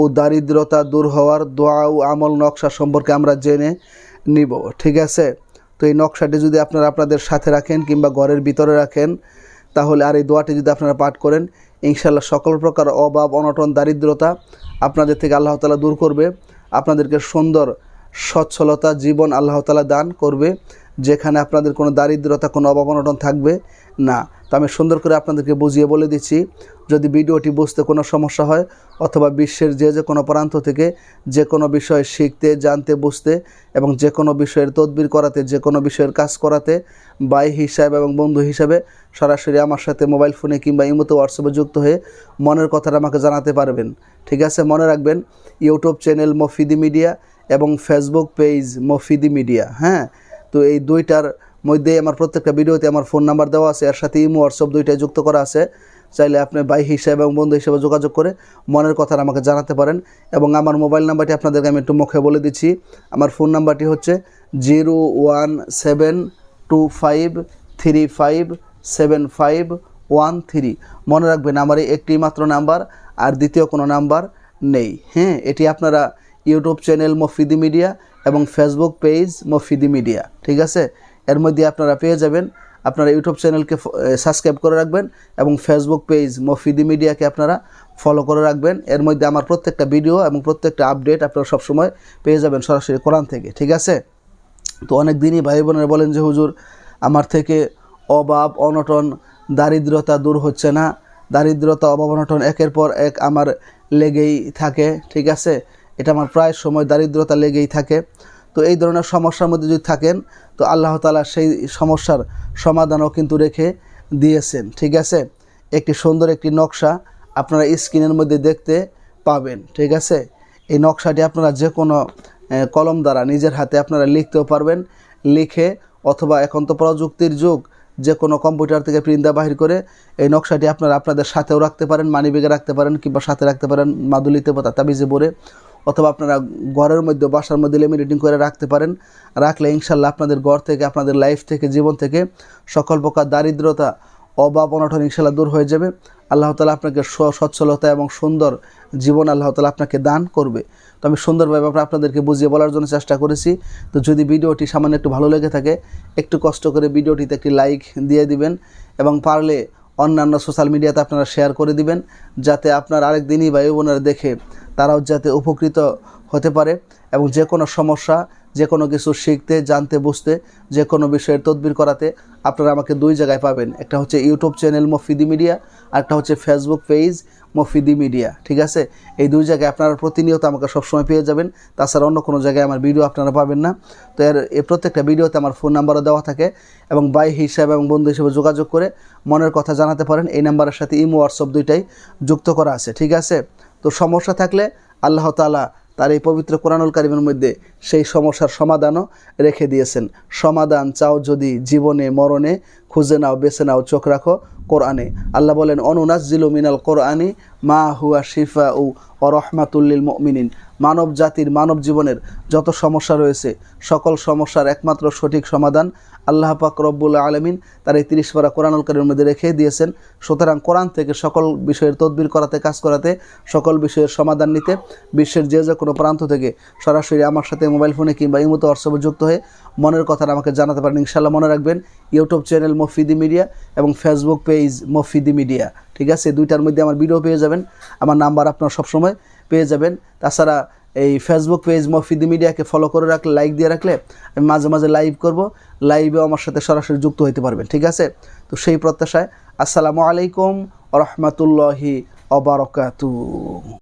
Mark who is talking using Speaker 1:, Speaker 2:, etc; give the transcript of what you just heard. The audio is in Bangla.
Speaker 1: ও দারিদ্রতা দূর হওয়ার দোয়া ও আমল নকশা সম্পর্কে আমরা জেনে নিব, ঠিক আছে? তো এই নকশাটি যদি আপনারা আপনাদের সাথে রাখেন কিংবা ঘরের ভিতরে রাখেন, তাহলে আর এই দোয়াটি যদি আপনারা পাঠ করেন ইনশাল্লাহ সকল প্রকার অভাব, অনটন, দারিদ্রতা আপনাদের থেকে আল্লাহ তালা দূর করবে। আপনাদেরকে সুন্দর সচ্ছলতা জীবন আল্লাহ তালা দান করবে, যেখানে আপনাদের কোনো দারিদ্রতা, কোনো অভাব থাকবে না। তো আমি সুন্দর করে আপনাদেরকে বুঝিয়ে বলে দিচ্ছি, যদি ভিডিওটি বুঝতে কোনো সমস্যা হয়, অথবা বিশ্বের যে যে কোনো প্রান্ত থেকে যে কোনো বিষয় শিখতে, জানতে, বুঝতে এবং যে কোনো বিষয়ের তদবির করাতে, যে কোনো বিষয়ের কাজ করাতে বাই হিসাবে এবং বন্ধু হিসাবে সরাসরি আমার সাথে মোবাইল ফোনে কিংবা ইমোতে হোয়াটসঅ্যাপে যুক্ত হয়ে মনের কথাটা আমাকে জানাতে পারবেন। ঠিক আছে, মনে রাখবেন, ইউটিউব চ্যানেল মফিদি মিডিয়া এবং ফেসবুক পেজ মফিদি মিডিয়া হ্যাঁ? তো এই দুইটার মধ্যে আমার প্রত্যেকটা ভিডিওতে আমার ফোন নাম্বার দেওয়া আছে, এর সাথে ইমো হোয়াটসঅ্যাপ দুইটাই যুক্ত করা আছে। চাইলে আপনি ভাই হিসাবে এবং বন্ধু হিসেবে যোগাযোগ করে মনের কথা আমাকে জানাতে পারেন। এবং আমার মোবাইল নাম্বারটি আপনাদেরকে আমি একটু মুখে বলে দিচ্ছি। আমার ফোন নাম্বারটি হচ্ছে zero one seven two five three five seven five one three. মনে রাখবেন, আমার এই একটি মাত্র নাম্বার আর দ্বিতীয় কোনো নাম্বার নেই হ্যাঁ? এটি আপনারা ইউটিউব চ্যানেল মফিদি মিডিয়া এবং ফেসবুক পেজ মফিদি মিডিয়া, ঠিক আছে? এর মধ্যে আপনারা পেয়ে যাবেন, আপনারা ইউটিউব চ্যানেলকে সাবস্ক্রাইব করে রাখবেন এবং ফেসবুক পেজ মফিদি মিডিয়াকে আপনারা ফলো করে রাখবেন। এর মধ্যে আমার প্রত্যেকটা ভিডিও এবং প্রত্যেকটা আপডেট আপনারা সবসময় পেয়ে যাবেন সরাসরি কোরআন থেকে, ঠিক আছে? তো অনেক দিনই ভাই বোনেরা বলেন যে, হুজুর, আমার থেকে অভাব, অনটন, দারিদ্রতা দূর হচ্ছে না। দারিদ্রতা, অভাব, অনটন একের পর এক আমার লেগেই থাকে, ঠিক আছে? এটা আমার প্রায় সময় দারিদ্রতা লেগেই থাকে। তো এই ধরনের সমস্যার মধ্যে যদি থাকেন, তো আল্লাহ তালা সেই সমস্যার সমাধানও কিন্তু রেখে দিয়েছেন। ঠিক আছে? একটি সুন্দর একটি নকশা আপনারা স্ক্রিনের মধ্যে দেখতে পাবেন। ঠিক আছে? এই নকশাটি আপনারা যে কোনো কলম দ্বারা নিজের হাতে আপনারা লিখতেও পারবেন। লিখে অথবা এখন তো প্রযুক্তির যুগ যে কোনো কম্পিউটার থেকে প্রিন্ট বাহির করে এই নকশাটি আপনারা আপনাদের সাথেও রাখতে পারেন, মানিব্যাগে রাখতে পারেন কিংবা সাথে রাখতে পারেন মাদুলিতে বা তাবিজে ভরে। অথবা আপনারা ঘরের মধ্যে, বাসার মধ্যে লেমিনেটিং করে রাখতে পারেন। রাখলে ইনশাল্লাহ আপনাদের ঘর থেকে, আপনাদের লাইফ থেকে, জীবন থেকে সকল প্রকার দারিদ্রতা, অভাব, অনটন ইনশাল্লাহ দূর হয়ে যাবে। আল্লাহ তালা আপনাকে সচ্ছলতা এবং সুন্দর জীবন আল্লাহ তালা আপনাকে দান করবে। তো আমি সুন্দরভাবে আপনাদেরকে বুঝিয়ে বলার জন্য চেষ্টা করেছি। তো যদি ভিডিওটি সামান্য একটু ভালো লেগে থাকে, একটু কষ্ট করে ভিডিওটিতে একটি লাইক দিয়ে দিবেন এবং পারলে অন্যান্য সোশ্যাল মিডিয়াতে আপনারা শেয়ার করে দিবেন, যাতে আপনার আরেক দিনই ভাই বোনেরা দেখে তারাও যাতে উপকৃত হতে পারে এবং যে কোনো সমস্যা যে কোনো কিছু শিখতে, জানতে, বুঝতে যে কোনো বিষয়ের তদবির করাতে আপনারা আমাকে দুই জায়গায় পাবেন। একটা হচ্ছে ইউটিউব চ্যানেল মফিদি মিডিয়া, আর একটা হচ্ছে ফেসবুক পেজ মফিদি মিডিয়া, ঠিক আছে? এই দুই জায়গায় আপনারা প্রতিনিয়ত আমাকে সবসময় পেয়ে যাবেন। তাছাড়া অন্য কোনো জায়গায় আমার ভিডিও আপনারা পাবেন না। তো এর এই প্রত্যেকটা ভিডিওতে আমার ফোন নাম্বারও দেওয়া থাকে এবং বাই হিসাবে এবং বন্ধু হিসেবে যোগাযোগ করে মনের কথা জানাতে পারেন। এই নাম্বারের সাথে ইমো, হোয়াটসঅ্যাপ দুইটাই যুক্ত করা আছে, ঠিক আছে? তো সমস্যা থাকলে আল্লাহ তালা তার এই পবিত্র কোরআনুল কারিমের মধ্যে সেই সমস্যার সমাধানও রেখে দিয়েছেন। সমাধান চাও যদি জীবনে, মরণে খুঁজে নাও, বেছে নাও, চোখ রাখো কোরআনে। আল্লাহ বলেন অনুনাজিলু মিনাল কোরআনি মা হুয়া শিফা উ ও রহমাতুল্লিল মিনিন মানব জাতির মানব জীবনের যত সমস্যা রয়েছে, সকল সমস্যার একমাত্র সঠিক সমাধান আল্লাহ পাক রব্বুল আলমিন তার এই তিরিশ পারা কোরআনুল কারিমের মধ্যে রেখে দিয়েছেন। সুতরাং কোরআন থেকে সকল বিষয়ের তদবির করাতে, কাজ করাতে, সকল বিষয়ের সমাধান নিতে, বিশ্বের যে যে কোনো প্রান্ত থেকে সরাসরি আমার সাথে মোবাইল ফোনে কিংবা ইমতো হোয়াটসঅ্যাপে যুক্ত হয়ে মনের কথা আমাকে জানাতে পারেন। ইনশাল্লাহ মনে রাখবেন, ইউটিউব চ্যানেল মফিদি মিডিয়া এবং ফেসবুক পেজ মফিদি মিডিয়া, ঠিক আছে? দুইটার মধ্যে আমার ভিডিও পেয়ে যাবেন। আমার নাম্বার আপনার সবসময় পেয়ে যাবেন। তাছাড়া এই ফেসবুক পেজ মফিদি মিডিয়াকে ফলো করে রাখলে লাইক দিয়ে রাখলে আমি মাঝে মাঝে লাইভ করব। লাইভেও আমার সাথে সরাসরি যুক্ত হতে পারবেন, ঠিক আছে? তো সেই প্রত্যাশায় আসসালামু আলাইকুম রহমতুল্লাহি অবরকাতু